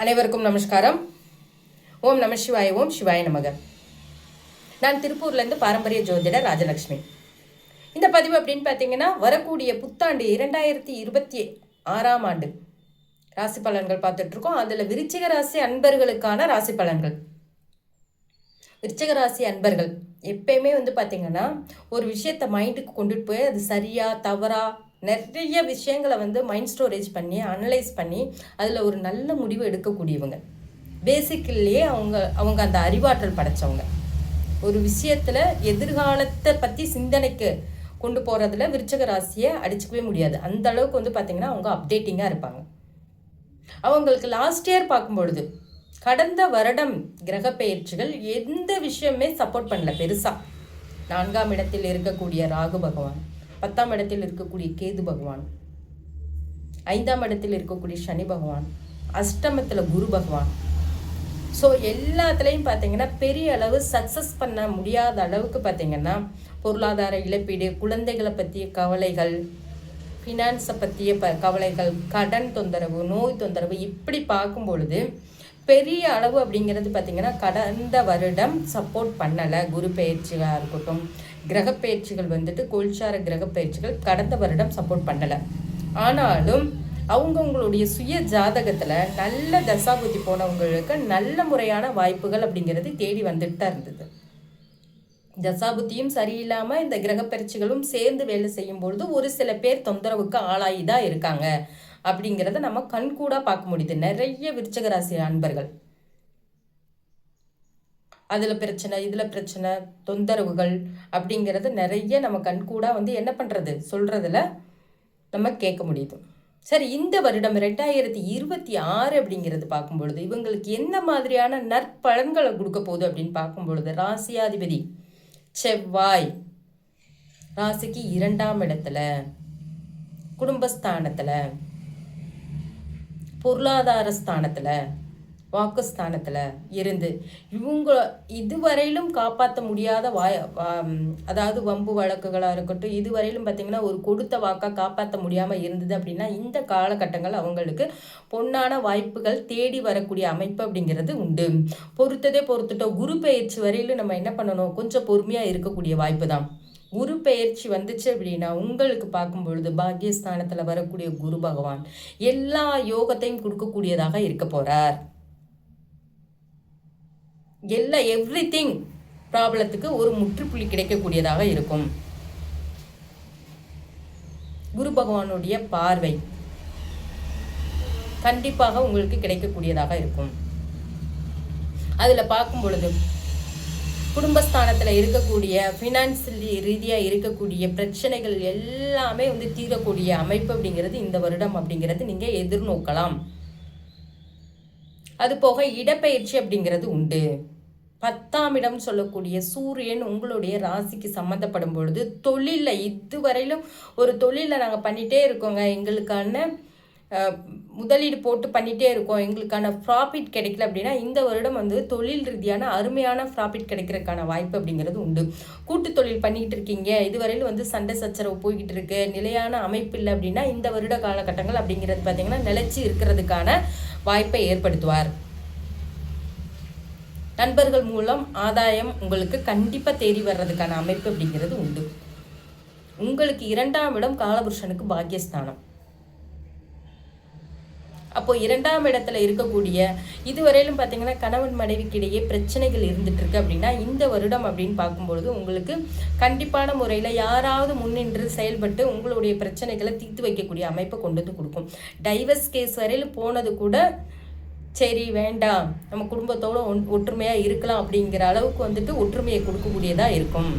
அனைவருக்கும் நமஸ்காரம். ஓம் நம சிவாய ஓம் சிவாய நமக. நான் திருப்பூர்லேருந்து பாரம்பரிய ஜோதிடர் ராஜலக்ஷ்மி. இந்த பதிவு அப்படின்னு பார்த்தீங்கன்னா வரக்கூடிய புத்தாண்டு இரண்டாயிரத்தி இருபத்தி ஆறாம் ஆண்டு. ராசி பலன்கள் பார்த்துட்ருக்கோம். அதில் விருச்சிக ராசி அன்பர்களுக்கான ராசி பலன்கள். விருச்சிக ராசி அன்பர்கள் எப்பயுமே வந்து பார்த்தீங்கன்னா ஒரு விஷயத்தை மைண்டுக்கு கொண்டுட்டு போய் அது சரியா தவறா நிறைய விஷயங்களை வந்து மைண்ட் ஸ்டோரேஜ் பண்ணி அனலைஸ் பண்ணி அதில் ஒரு நல்ல முடிவு எடுக்கக்கூடியவங்க. பேசிக்கல்லையே அவங்க அவங்க அந்த அறிவாற்றல் படைச்சவங்க. ஒரு விஷயத்தில் எதிர்காலத்தை பற்றி சிந்தனைக்கு கொண்டு போகிறதுல விருச்சக ராசியை அடிச்சுக்கவே முடியாது. அந்த அளவுக்கு வந்து பார்த்திங்கன்னா அவங்க அப்டேட்டிங்காக இருப்பாங்க. அவங்களுக்கு லாஸ்ட் இயர் பார்க்கும் பொழுது கடந்த வருடம் கிரக பெயர்ச்சிகள் எந்த விஷயமே சப்போர்ட் பண்ணல பெருசாக நான்காம் இடத்தில் இருக்கக்கூடிய ராகு பகவான். பத்தாம் இடத்தில் இருக்கக்கூடிய கேது பகவான் ஐந்தாம் இடத்தில் இருக்கக்கூடிய சனி பகவான் அஷ்டமத்தில் குரு பகவான். ஸோ எல்லாத்துலேயும் பார்த்தீங்கன்னா பெரிய அளவு சக்ஸஸ் பண்ண முடியாத அளவுக்கு பார்த்தீங்கன்னா பொருளாதார இழப்பீடு குழந்தைகளை பற்றிய கவலைகள் ஃபினான்ஸை பற்றிய ப கவலைகள் கடன் தொந்தரவு நோய் தொந்தரவு இப்படி பார்க்கும் பொழுது பெரிய அளவு அப்படிங்கிறது பார்த்திங்கன்னா கடந்த வருடம் சப்போர்ட் பண்ணலை. குரு பயிற்சியாக இருக்கட்டும் கிரகப்பயிற்சிகள் வந்துட்டு கோல்சார கிரக கடந்த வருடம் சப்போர்ட் பண்ணலை. ஆனாலும் அவங்கவுங்களுடைய சுய ஜாதகத்தில் நல்ல தசாபுத்தி போனவங்களுக்கு நல்ல முறையான வாய்ப்புகள் அப்படிங்கிறது தேடி வந்துட்டு தான் இருந்தது. தசாபுத்தியும் சரியில்லாமல் இந்த கிரகப்பயிற்சிகளும் சேர்ந்து வேலை செய்யும் பொழுது ஒரு சில பேர் தொந்தரவுக்கு ஆளாகி தான் இருக்காங்க. அப்படிங்கிறத நம்ம கண்கூடாக பார்க்க முடியுது. நிறைய விருச்சகராசி அன்பர்கள். அதில் பிரச்சனை இதில் பிரச்சனை தொந்தரவுகள் அப்படிங்கிறது நிறைய நம்ம கண்கூடாக வந்து என்ன பண்ணுறது சொல்கிறதுல நம்ம கேட்க முடியுது. சரி இந்த வருடம் ரெண்டாயிரத்தி இருபத்தி ஆறு அப்படிங்கிறது பார்க்கும்பொழுது இவங்களுக்கு என்ன மாதிரியான நற்பலன்களை கொடுக்க போகுது அப்படின்னு பார்க்கும்பொழுது ராசியாதிபதி செவ்வாய் ராசிக்கு இரண்டாம் இடத்துல குடும்பஸ்தானத்தில் பொருளாதார ஸ்தானத்தில் வாக்குஸ்தானத்தில் இருந்து இவங்க இதுவரையிலும் காப்பாற்ற முடியாத வாய அதாவது வம்பு வழக்குகளாக இருக்கட்டும் இதுவரையிலும் பார்த்திங்கன்னா ஒரு கொடுத்த வாக்காக காப்பாற்ற முடியாமல் இருந்தது அப்படின்னா இந்த காலகட்டங்கள் அவங்களுக்கு பொன்னான வாய்ப்புகள் தேடி வரக்கூடிய அமைப்பு அப்படிங்கிறது உண்டு. பொறுத்ததே பொறுத்துட்டோம் குரு பயிற்சி வரையிலும் நம்ம என்ன பண்ணணும்? கொஞ்சம் பொறுமையாக இருக்கக்கூடிய வாய்ப்பு தான். குரு பெயர்ச்சி வந்துச்சு அப்படின்னா உங்களுக்கு பார்க்கும் பொழுது பாக்கியஸ்தானத்தில் வரக்கூடிய குரு பகவான் எல்லா யோகத்தையும் கொடுக்கக்கூடியதாக இருக்க போகிறார் எல்லா எவ்ரி திங் ப்ராப்ளத்துக்கு ஒரு முற்றுப்புள்ளி கிடைக்கக்கூடியதாக இருக்கும். குரு பகவானுடைய பார்வை கண்டிப்பாக உங்களுக்கு கிடைக்கக்கூடியதாக இருக்கும். அதில் பார்க்கும் பொழுது குடும்பஸ்தானத்தில் இருக்கக்கூடிய ஃபினான்சியல் ரீதியாக இருக்கக்கூடிய பிரச்சனைகள் எல்லாமே வந்து தீரக்கூடிய அமைப்பு அப்படிங்கிறது இந்த வருடம் அப்படிங்கிறது நீங்கள் எதிர்நோக்கலாம். அது போக இடப்பெயர்ச்சி அப்படிங்கிறது உண்டு. பத்தாம் இடம் சொல்லக்கூடிய சூரியன் உங்களுடைய ராசிக்கு சம்மந்தப்படும் பொழுது தொழிலில் இதுவரையிலும் ஒரு தொழிலில் நாங்கள் பண்ணிகிட்டே இருக்கோங்க. எங்களுக்கான முதலீடு போட்டு பண்ணிகிட்டே இருக்கோம். எங்களுக்கான ப்ராஃபிட் கிடைக்கல அப்படின்னா இந்த வருடம் வந்து தொழில் ரீதியான அருமையான ப்ராஃபிட் கிடைக்கிறதுக்கான வாய்ப்பு அப்படிங்கிறது உண்டு. கூட்டு தொழில் பண்ணிக்கிட்டு இருக்கீங்க. இதுவரையிலும் வந்து சண்டை சச்சரவு போய்கிட்டு இருக்கு. நிலையான அமைப்பு இல்லை அப்படின்னா இந்த வருட காலகட்டங்கள் அப்படிங்கிறது பார்த்தீங்கன்னா நிலச்சி இருக்கிறதுக்கான வாய்ப்பை ஏற்படுத்துவார். நண்பர்கள் மூலம் ஆதாயம் உங்களுக்கு கண்டிப்பாக தேடி வர்றதுக்கான அமைப்பு அப்படிங்கிறது உண்டு. உங்களுக்கு இரண்டாம் இடம் காலபுருஷனுக்கு பாக்கியஸ்தானம். அப்போ இரண்டாம் இடத்துல இருக்கக்கூடிய இதுவரையிலும் பார்த்தீங்கன்னா கணவன் மனைவிக்கிடையே பிரச்சனைகள் இருந்துட்டு இருக்கு அப்படின்னா இந்த வருடம் அப்படின்னு பார்க்கும்பொழுது உங்களுக்கு கண்டிப்பான முறையில் யாராவது முன்னின்று செயல்பட்டு உங்களுடைய பிரச்சனைகளை தீர்த்து வைக்கக்கூடிய அமைப்பை கொண்டு வந்து கொடுக்கும். டைவர்ஸ் கேஸ் வரையில் போனது கூட சரி வேண்டாம். நம்ம குடும்பத்தோடு ஒன் ஒற்றுமையாக இருக்கலாம் அப்படிங்கிற அளவுக்கு வந்துட்டு ஒற்றுமையை கொடுக்கக்கூடியதாக இருக்கும்.